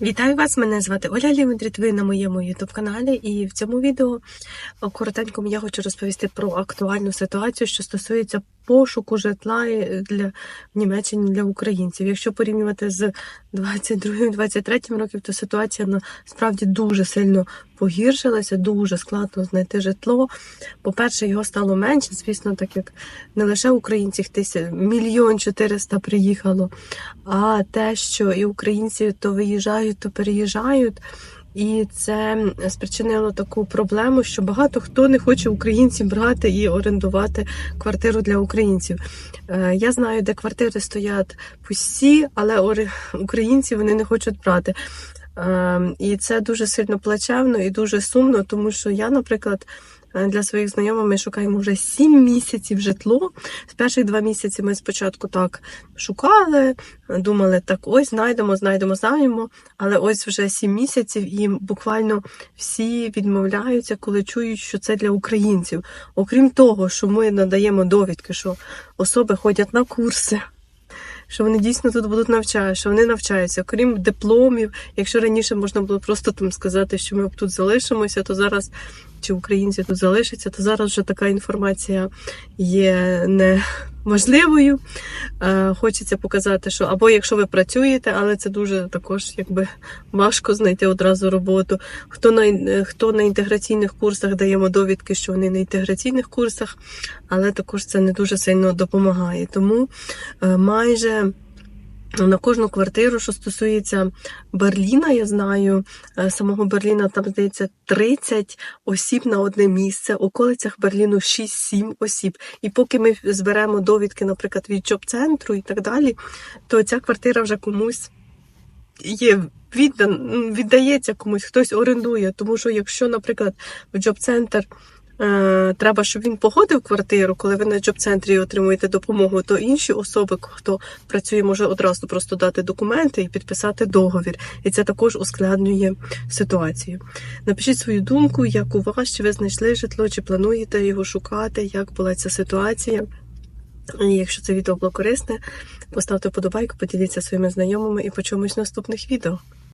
Вітаю вас! Мене звати Оля Лівендріт, ви на моєму ютуб-каналі, і в цьому відео коротенько я хочу розповісти про актуальну ситуацію, що стосується пошуку житла е, для в Німеччині для українців. Якщо порівнювати з 22-23 років, то ситуація насправді дуже сильно погіршилася, дуже складно знайти житло. По-перше, його стало менше, звісно, так як не лише українців мільйон чотириста приїхало, а те, що і українці то виїжджають, то переїжджають. І це спричинило таку проблему, що багато хто не хоче українців брати і орендувати квартиру для українців. Е, Я знаю, де квартири стоять пусті, але українці вони не хочуть брати. Е, І це дуже сильно плачевно і дуже сумно, тому що я, наприклад, для своїх знайомих ми шукаємо вже 7 місяців житло. З перших два місяці ми спочатку так шукали, думали, так ось знайдемо, знайдемо, знайдемо. Але ось вже 7 місяців і буквально всі відмовляються, коли чують, що це для українців. Окрім того, що ми надаємо довідки, що особи ходять на курси. Що вони дійсно тут будуть навчати, що вони навчаються, крім дипломів. Якщо раніше можна було просто там сказати, що ми тут залишимося, то зараз чи українці тут залишаться, то зараз вже така інформація є неважливою. Е, Хочеться показати, що або якщо ви працюєте, але це дуже також якби важко знайти одразу роботу. Хто на хто на інтеграційних курсах даємо довідки, що вони на інтеграційних курсах, але також це не дуже сильно допомагає. Тому е, майже. На кожну квартиру, що стосується Берліна, я знаю, е, самого Берліна там здається 30 осіб на одне місце, у околицях Берліну 6-7 осіб. І поки ми зберемо довідки, наприклад, від джоб-центру і так далі, то ця квартира вже комусь є віддан, віддається комусь, хтось орендує. Тому що якщо, наприклад, в джоб-центр треба, щоб він погодив квартиру, коли ви на джоб-центрі отримуєте допомогу, то інші особи, хто працює, може одразу просто дати документи і підписати договір. І це також ускладнює ситуацію. Напишіть свою думку, як у вас, чи ви знайшли житло, чи плануєте його шукати, як була ця ситуація. Якщо це відео було корисне, поставте вподобайку, поділіться своїми знайомими і почуємось в наступних відео.